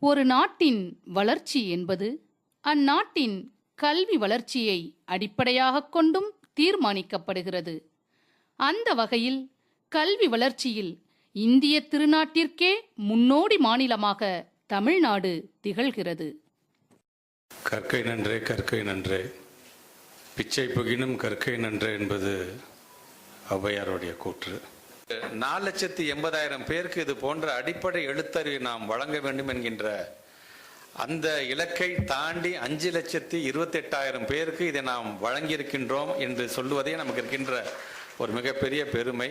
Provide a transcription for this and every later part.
ஒரு நாட்டின் வளர்ச்சி என்பது அந்நாட்டின் கல்வி வளர்ச்சியை அடிப்படையாகக் கொண்டும் தீர்மானிக்கப்படுகிறது. அந்த வகையில் கல்வி வளர்ச்சியில் இந்திய திருநாட்டிற்கே முன்னோடி மாநிலமாக தமிழ்நாடு திகழ்கிறது. கற்கை நன்றே கற்கை நன்றே. பிச்சை புகினும் கற்கை நன்றே என்பது ஔவையாருடைய கூற்று. நாலு லட்சத்தி எண்பதாயிரம் பேருக்கு இது போன்ற அடிப்படை எழுத்தறிவை நாம் வழங்க வேண்டும் என்கின்ற அந்த இலக்கை தாண்டி அஞ்சு லட்சத்தி இருபத்தெட்டாயிரம் பேருக்கு இதை நாம் வழங்கியிருக்கின்றோம் என்று சொல்லுவதே நமக்கு இருக்கின்ற ஒரு மிகப்பெரிய பெருமை.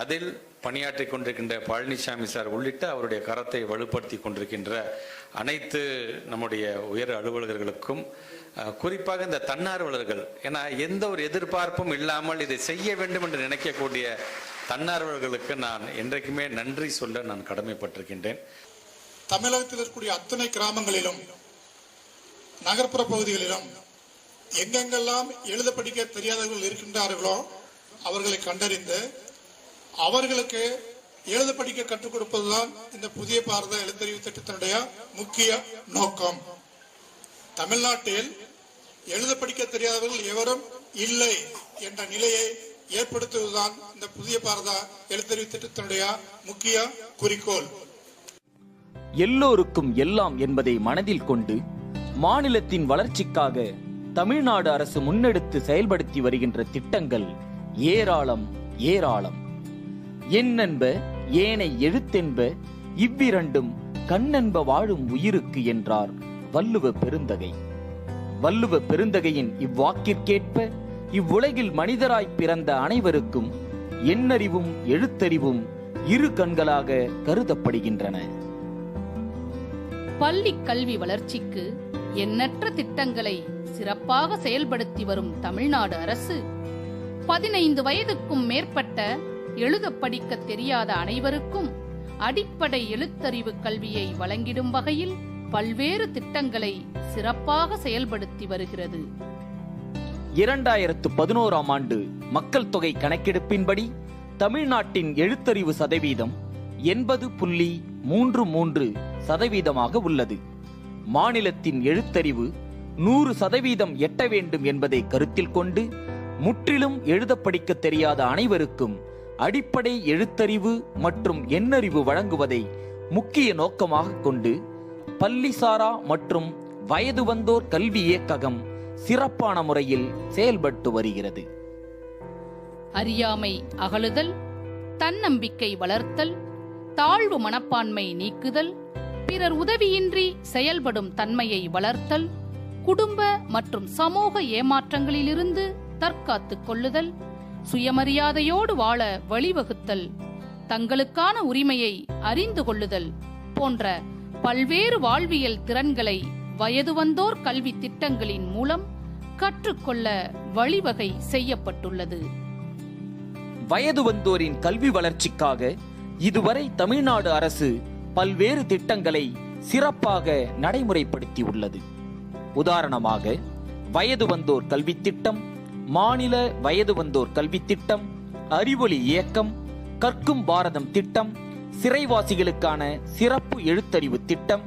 அதில் பணியாற்றி கொண்டிருக்கின்ற பழனிசாமி சார் உள்ளிட்ட அவருடைய கரத்தை வலுப்படுத்தி கொண்டிருக்கின்ற அனைத்து நம்முடைய உயர் அலுவலர்களுக்கும் குறிப்பாக இந்த தன்னார்வலர்கள். ஏன்னா எந்த ஒரு எதிர்பார்ப்பும் இல்லாமல் இதை செய்ய வேண்டும் என்று நினைக்கக்கூடிய தன்னார்வலர்களுக்கு நான் என்றைக்குமே நன்றி சொல்ல நான் கடமைப்பட்டிருக்கின்றேன். தமிழகத்தில் இருக்கக்கூடிய அத்தனை கிராமங்களிலும் நகர்ப்புற பகுதிகளிலும் எங்கெங்கெல்லாம் எழுத படிக்க தெரியாதவர்கள் இருக்கின்றார்களோ அவர்களை கண்டறிந்து அவர்களுக்கு எழுத படிக்க கற்றுக் கொடுப்பதுதான் இந்த புதிய பாரத எழுத்தறிவு திட்டத்தினுடைய முக்கிய நோக்கம். தமிழ்நாட்டில் எழுத படிக்க தெரியாதவர்கள் எவரும் இல்லை என்ற நிலையை ஏற்படுத்துவதுதான் இந்த புதிய பாரத எழுத்தறிவு திட்டத்தினுடைய முக்கிய குறிக்கோள். எல்லோருக்கும் எல்லாம் என்பதை மனதில் கொண்டு மாநிலத்தின் வளர்ச்சிக்காக தமிழ்நாடு அரசு முன்னெடுத்து செயல்படுத்தி வருகின்ற திட்டங்கள் ஏராளம் ஏராளம். என்னென்ப ஏனை எழுத்தென்ப இவ்விரண்டும் கண்ணென்ப வாழும் உயிருக்கு என்றார் வள்ளுவ பெருந்தகை. வள்ளுவ பெருந்தகையின் இவ்வாக்கிற்கேற்ப இவ்வுலகில் மனிதராய் பிறந்த அனைவருக்கும் எண்ணறிவும் எழுத்தறிவும் இரு கண்களாக கருதப்படுகின்றன. பள்ளி கல்வி வளர்ச்சிக்கு எண்ணற்ற திட்டங்களை சிறப்பாக செயல்படுத்தி வரும் தமிழ்நாடு அரசு பதினைந்து வயதுக்கும் மேற்பட்ட எழுத படிக்க தெரியாத அனைவருக்கும் அடிப்படை எழுத்தறிவு கல்வியை வழங்கிடும் வகையில் பல்வேறு திட்டங்களை சிறப்பாக செயல்படுத்தி வருகிறது. இரண்டாயிரத்து பதினோராம் ஆண்டு மக்கள் தொகை கணக்கெடுப்பின்படி தமிழ்நாட்டின் எழுத்தறிவு சதவீதம் எண்பது புள்ளி மூன்று மூன்று சதவீதமாக உள்ளது. மாநிலத்தின் எழுத்தறிவு நூறு சதவீதம் எட்ட வேண்டும் என்பதை கருத்தில் கொண்டு முற்றிலும் எழுத படிக்க தெரியாத அனைவருக்கும் அடிப்படை எழுத்தறிவு மற்றும் எண்ணறிவு வழங்குவதை முக்கிய நோக்கமாக கொண்டு பள்ளிசாரா மற்றும் வயது வந்தோர் கல்வி இயக்ககம் சிறப்பான முறையில் செயல்பட்டு வருகிறது. அறியாமை அகலுதல் தன்னம்பிக்கை வளர்த்தல் தாழ்வு மனப்பான்மை நீக்குதல் பிறர் உதவியின்றி செயல்படும் தன்மையை வளர்த்தல் குடும்ப மற்றும் சமூக ஏமாற்றங்களிலிருந்து தற்காத்துக் கொள்ளுதல் சுயமரியாதையோடு வாழ வழிவகுத்தல் தங்களுக்கான உரிமையை அறிந்து கொள்ளுதல் போன்ற பல்வேறு வாழ்வியல் திறன்களை வயது வந்தோர் கல்வி திட்டங்களின் மூலம் கற்றுக்கொள்ள வழிவகை செய்யப்பட்டுள்ளது. வயது வந்தோரின் கல்வி வளர்ச்சிக்காக இதுவரை தமிழ்நாடு அரசு பல்வேறு திட்டங்களை சிறப்பாக நடைமுறைப்படுத்தி உள்ளது உதாரணமாக வயது வந்தோர் கல்வி திட்டம் மாநில வயது வந்தோர் கல்வி திட்டம் அறிவொளி இயக்கம் கற்கும் பாரதம் திட்டம் சிறைவாசிகளுக்கான சிறப்பு எழுத்தறிவு திட்டம்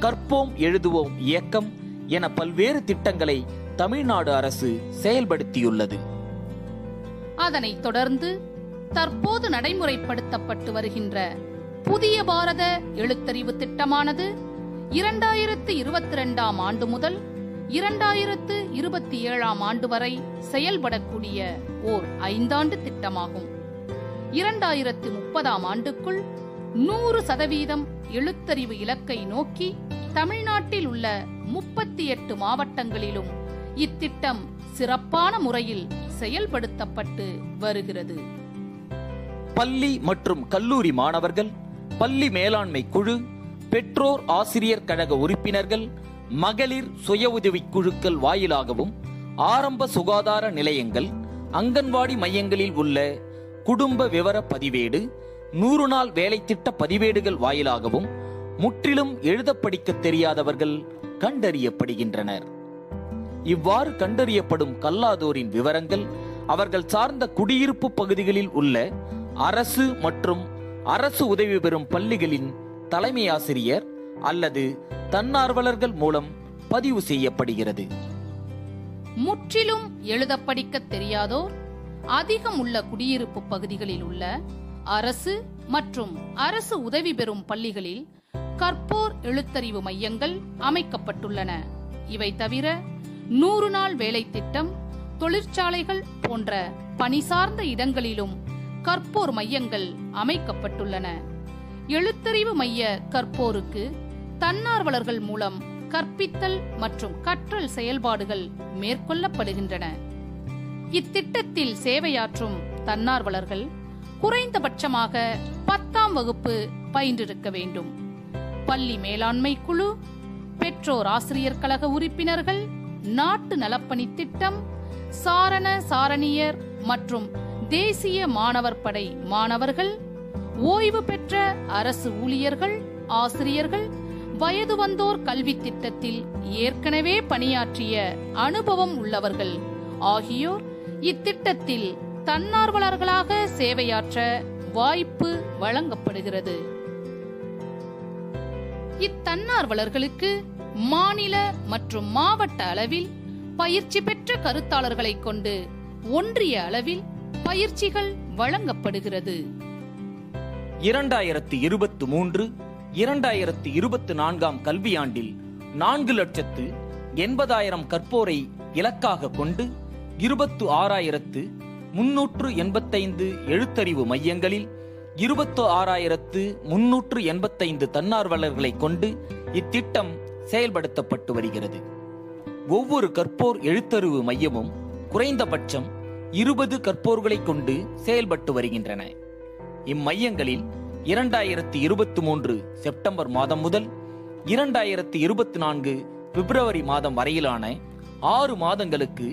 கற்போம் எழுதுவோம் இயக்கம் என பல்வேறு திட்டங்களை தமிழ்நாடு அரசு செயல்படுத்தியுள்ளது. அதனைத் தொடர்ந்து தற்போது நடைமுறைப்படுத்தப்பட்டு வருகின்ற புதிய பாரத எழுத்தறிவு திட்டமானது இரண்டாயிரத்து இருபத்தி ரெண்டாம் ஆண்டு முதல் இரண்டாயிரத்து இருபத்தி ஏழாம் ஆண்டு வரை செயல்படக்கூடிய ஓர் ஐந்தாண்டு திட்டமாகும். இரண்டாயிரத்து முப்பதாம் ஆண்டுக்குள் நூறு சதவீதம் எழுத்தறிவு இலக்கை நோக்கி தமிழ்நாட்டில் உள்ள முப்பத்தி எட்டு மாவட்டங்களிலும் இத்திட்டம் சிறப்பான முறையில் செயல்படுத்தப்பட்டு வருகிறது. பள்ளி மற்றும் கல்லூரி மாணவர்கள் பள்ளி மேலாண்மை குழு பெற்றோர் ஆசிரியர் கழக உறுப்பினர்கள் மகளிர் சுய உதவிக் குழுக்கள் வாயிலாகவும் ஆரம்ப சுகாதார நிலையங்கள் அங்கன்வாடி மையங்களில் உள்ள குடும்ப விவர பதிவேடு நூறு நாள் வேலை திட்ட பதிவேடுகள் வாயிலாகவும் முற்றிலும் எழுத படிக்க தெரியாதவர்கள் கண்டறியப்படுகின்றனர். இவ்வாறு கண்டறியப்படும் கல்லாதோரின் விவரங்கள் அவர்கள் சார்ந்த குடியிருப்பு பகுதிகளில் உள்ள அரசு மற்றும் அரசு உதவி பெறும் பள்ளிகளின் தலைமை ஆசிரியர் அல்லது தன்னார்வலர்கள் மூலம் பதிவு செய்யப்படுகிறது. முற்றிலும் எழுத படிக்க தெரியாதோர் அதிகம் உள்ள குடியிருப்பு பகுதிகளில் உள்ள அரசு மற்றும் அரசு உதவி பெறும் பள்ளிகளில் கற்போர் எழுத்தறிவு மையங்கள் அமைக்கப்பட்டுள்ளன. இவை தவிர நூறு நாள் வேலை திட்டம் தொழிற்சாலைகள் போன்ற பணி சார்ந்த இடங்களிலும் கற்போர் மையங்கள் அமைக்கப்பட்டுள்ளன. எழுத்தறிவு மைய கற்போருக்கு தன்னார்வலர்கள் மூலம் கற்பித்தல் மற்றும் கற்றல் செயல்பாடுகள் மேற்கொள்ளப்படுகின்றன. இத்திட்டத்தில் சேவையாற்றும் தன்னார்வலர்கள் குறைந்தபட்சமாக பத்தாம் வகுப்பு பயின்றிருக்க வேண்டும். பள்ளி மேலாண்மை குழு பெற்றோர் ஆசிரியர் கழக உறுப்பினர்கள் நாட்டு நலப்பணி திட்டம் சாரண சாரணியர் மற்றும் தேசிய மாணவர் படை மாணவர்கள் ஓய்வு பெற்ற அரசு ஊழியர்கள் ஆசிரியர்கள் வயது வந்தோர் கல்வி திட்டத்தில் ஏற்கனவே பணியாற்றிய அனுபவம் உள்ளவர்கள் ஆகியோர் இத்திட்டத்தில் தன்னார்வலர்களாக சேவையாற்ற வாய்ப்பு வழங்கப்படுகிறது. இத்தன்னார்வலர்களுக்கு மாநில மற்றும் மாவட்ட அளவில் பயிற்சி பெற்ற கருத்தாளர்களை கொண்டு ஒன்றிய அளவில் பயிற்சிகள் வழங்கப்படுகிறது. இரண்டாயிரத்து இருபத்து மூன்று இரண்டாயிரத்தி இருபத்து நான்காம் கல்வியாண்டில் நான்கு லட்சத்து எண்பதாயிரம் கற்போரை இலக்காக கொண்டு இருபத்து ஆறாயிரத்து முன்னூற்று எண்பத்தைந்து எழுத்தறிவு மையங்களில் இருபத்து ஆறாயிரத்து முன்னூற்று எண்பத்தைந்து தன்னார்வலர்களை கொண்டு இத்திட்டம் செயல்படுத்தப்பட்டு வருகிறது. ஒவ்வொரு கற்போர் எழுத்தறிவு மையமும் குறைந்தபட்சம் இருபது கற்போர்களை கொண்டு செயல்பட்டு வருகின்றன. இம்மையங்களில் இரண்டாயிரத்தி இருபத்தி மூன்று செப்டம்பர் மாதம் முதல் இரண்டாயிரத்தி இருபத்தி நான்கு பிப்ரவரி மாதம் வரையிலான ஆறு மாதங்களுக்கு